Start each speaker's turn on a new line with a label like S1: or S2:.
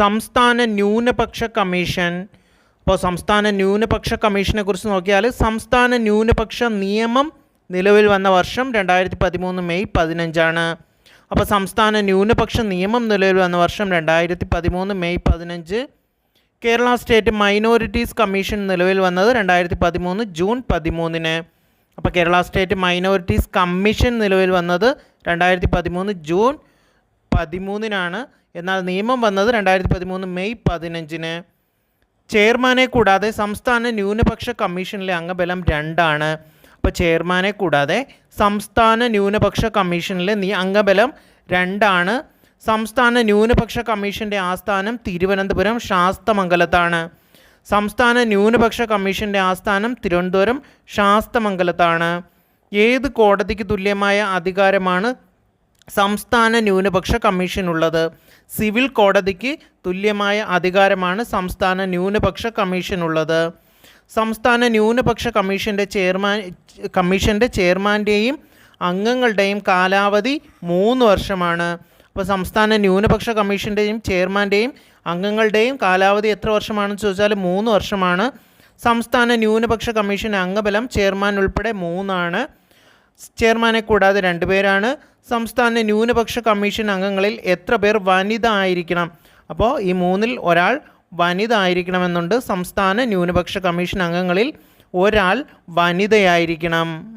S1: സംസ്ഥാന ന്യൂനപക്ഷ കമ്മീഷൻ ഇപ്പോൾ സംസ്ഥാന ന്യൂനപക്ഷ കമ്മീഷനെ കുറിച്ച് നോക്കിയാൽ സംസ്ഥാന ന്യൂനപക്ഷ നിയമം നിലവിൽ വന്ന വർഷം രണ്ടായിരത്തി പതിമൂന്ന് മെയ് പതിനഞ്ചാണ്. അപ്പോൾ സംസ്ഥാന ന്യൂനപക്ഷ നിയമം നിലവിൽ വന്ന വർഷം രണ്ടായിരത്തി പതിമൂന്ന് മെയ് പതിനഞ്ച് കേരള സ്റ്റേറ്റ് മൈനോറിറ്റീസ് കമ്മീഷൻ നിലവിൽ വന്നത് രണ്ടായിരത്തി പതിമൂന്ന് ജൂൺ പതിമൂന്നിന്. അപ്പോൾ കേരള സ്റ്റേറ്റ് മൈനോറിറ്റീസ് കമ്മീഷൻ നിലവിൽ വന്നത് രണ്ടായിരത്തി പതിമൂന്ന് ജൂൺ പതിമൂന്നിനാണ്. എന്നാൽ നിയമം വന്നത് രണ്ടായിരത്തി പതിമൂന്ന് മെയ് പതിനഞ്ചിന്. ചെയർമാനെ കൂടാതെ സംസ്ഥാന ന്യൂനപക്ഷ കമ്മീഷനിലെ അംഗബലം രണ്ടാണ്. അപ്പോൾ ചെയർമാനെ കൂടാതെ സംസ്ഥാന ന്യൂനപക്ഷ കമ്മീഷനിലെ നീ അംഗബലം രണ്ടാണ്. സംസ്ഥാന ന്യൂനപക്ഷ കമ്മീഷന്റെ ആസ്ഥാനം തിരുവനന്തപുരം ശാസ്തമംഗലത്താണ്. സംസ്ഥാന ന്യൂനപക്ഷ കമ്മീഷന്റെ ആസ്ഥാനം തിരുവനന്തപുരം ശാസ്തമംഗലത്താണ്. ഏത് കോടതിക്ക് തുല്യമായ അധികാരമാണ് സംസ്ഥാന ന്യൂനപക്ഷ കമ്മീഷനുള്ളത് സിവിൽ കോടതിക്ക് തുല്യമായ അധികാരമാണ് സംസ്ഥാന ന്യൂനപക്ഷ കമ്മീഷനുള്ളത്. സംസ്ഥാന ന്യൂനപക്ഷ കമ്മീഷന്റെ ചെയർമാൻ കമ്മീഷന്റെ ചെയർമാന്റെയും അംഗങ്ങളുടെയും കാലാവധി മൂന്ന് വർഷമാണ്. അപ്പോൾ സംസ്ഥാന ന്യൂനപക്ഷ കമ്മീഷന്റെയും ചെയർമാന്റെയും അംഗങ്ങളുടെയും കാലാവധി എത്ര വർഷമാണെന്ന് ചോദിച്ചാൽ മൂന്ന് വർഷമാണ്. സംസ്ഥാന ന്യൂനപക്ഷ കമ്മീഷൻ അംഗബലം ചെയർമാൻ ഉൾപ്പെടെ മൂന്നാണ്. ചെയർമാനെ കൂടാതെ രണ്ടുപേരാണ് സംസ്ഥാന ന്യൂനപക്ഷ കമ്മീഷൻ അംഗങ്ങളിൽ എത്ര പേർ വനിത ആയിരിക്കണം അപ്പോൾ ഈ മൂന്നിൽ ഒരാൾ വനിത ആയിരിക്കണമെന്നുണ്ട് സംസ്ഥാന ന്യൂനപക്ഷ കമ്മീഷൻ അംഗങ്ങളിൽ ഒരാൾ വനിതയായിരിക്കണം.